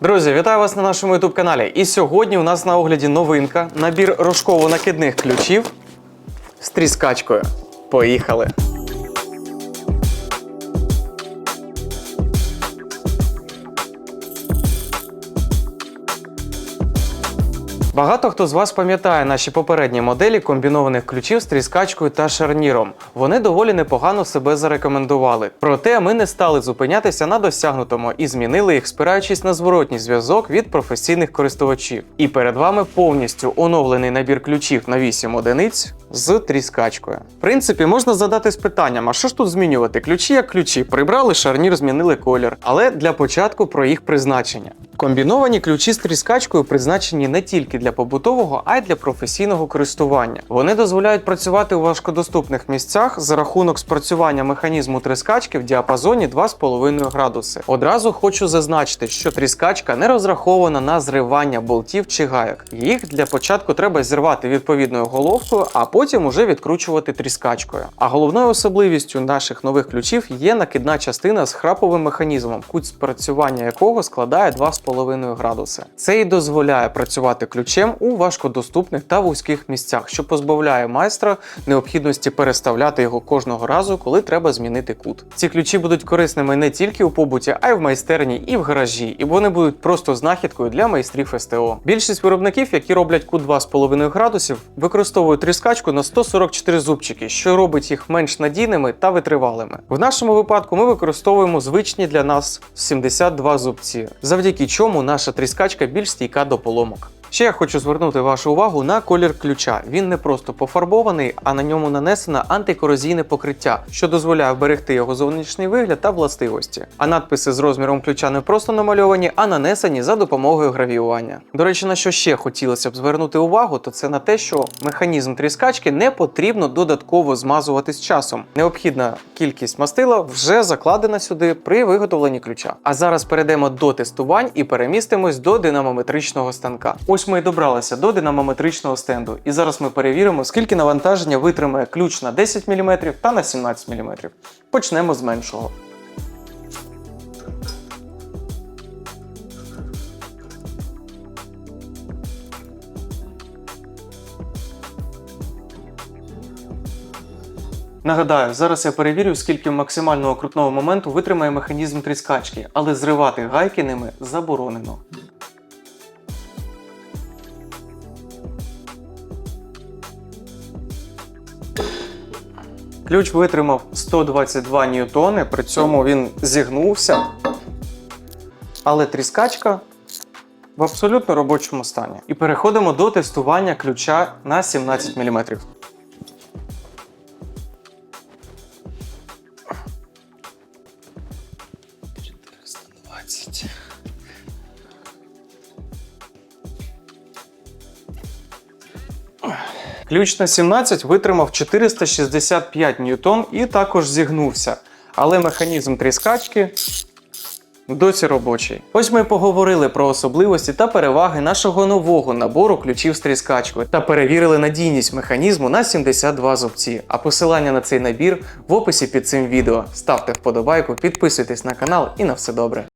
Друзі, вітаю вас на нашому youtube каналі. І сьогодні у нас на огляді новинка набір рожково-накидних ключів з тріскачкою. Поїхали! Багато хто з вас пам'ятає наші попередні моделі комбінованих ключів з тріскачкою та шарніром. Вони доволі непогано себе зарекомендували. Проте ми не стали зупинятися на досягнутому і змінили їх, спираючись на зворотній зв'язок від професійних користувачів. І перед вами повністю оновлений набір ключів на 8 одиниць з тріскачкою. В принципі, можна задатись питанням: а що ж тут змінювати? Ключі як ключі, прибрали шарнір, змінили колір. Але для початку про їх призначення. Комбіновані ключі з тріскачкою призначені не тільки для побутового, а й для професійного користування. Вони дозволяють працювати у важкодоступних місцях за рахунок спрацювання механізму тріскачки в діапазоні 2,5 градуси. Одразу хочу зазначити, що тріскачка не розрахована на зривання болтів чи гайок. Їх для початку треба зірвати відповідною головкою, а потім уже відкручувати тріскачкою. А головною особливістю наших нових ключів є накидна частина з храповим механізмом, кут спрацювання якого складає 2,5 градуси. Це і дозволяє працювати ключем у важкодоступних та вузьких місцях, що позбавляє майстра необхідності переставляти його кожного разу, коли треба змінити кут. Ці ключі будуть корисними не тільки у побуті, а й в майстерні і в гаражі, і вони будуть просто знахідкою для майстрів СТО. Більшість виробників, які роблять кут 2,5 градусів, використовують тріскачку на 144 зубчики, що робить їх менш надійними та витривалими. В нашому випадку ми використовуємо звичні для нас 72 зубці, завдяки чому наша тріскачка більш стійка до поломок. Ще я хочу звернути вашу увагу на колір ключа. Він не просто пофарбований, а на ньому нанесено антикорозійне покриття, що дозволяє вберегти його зовнішній вигляд та властивості. А надписи з розміром ключа не просто намальовані, а нанесені за допомогою гравіювання. До речі, на що ще хотілося б звернути увагу, то це на те, що механізм тріскачки не потрібно додатково змазувати з часом. Необхідна кількість мастила вже закладена сюди при виготовленні ключа. А зараз перейдемо до тестувань і перемістимось до динамометричного станка. Ось ми і добралися до динамометричного стенду. І зараз ми перевіримо, скільки навантаження витримає ключ на 10 мм та на 17 мм. Почнемо з меншого. Нагадаю, зараз я перевірю, скільки максимального крутного моменту витримає механізм тріскачки, але зривати гайки ними заборонено. Ключ витримав 122 ньютони, при цьому він зігнувся. Але тріскачка в абсолютно робочому стані. І переходимо до тестування ключа на 17 мм. Ключ на 17 витримав 465 ньютон і також зігнувся. Але механізм тріскачки досі робочий. Ось ми поговорили про особливості та переваги нашого нового набору ключів з тріскачкою та перевірили надійність механізму на 72 зубці. А посилання на цей набір в описі під цим відео. Ставте вподобайку, підписуйтесь на канал і на все добре.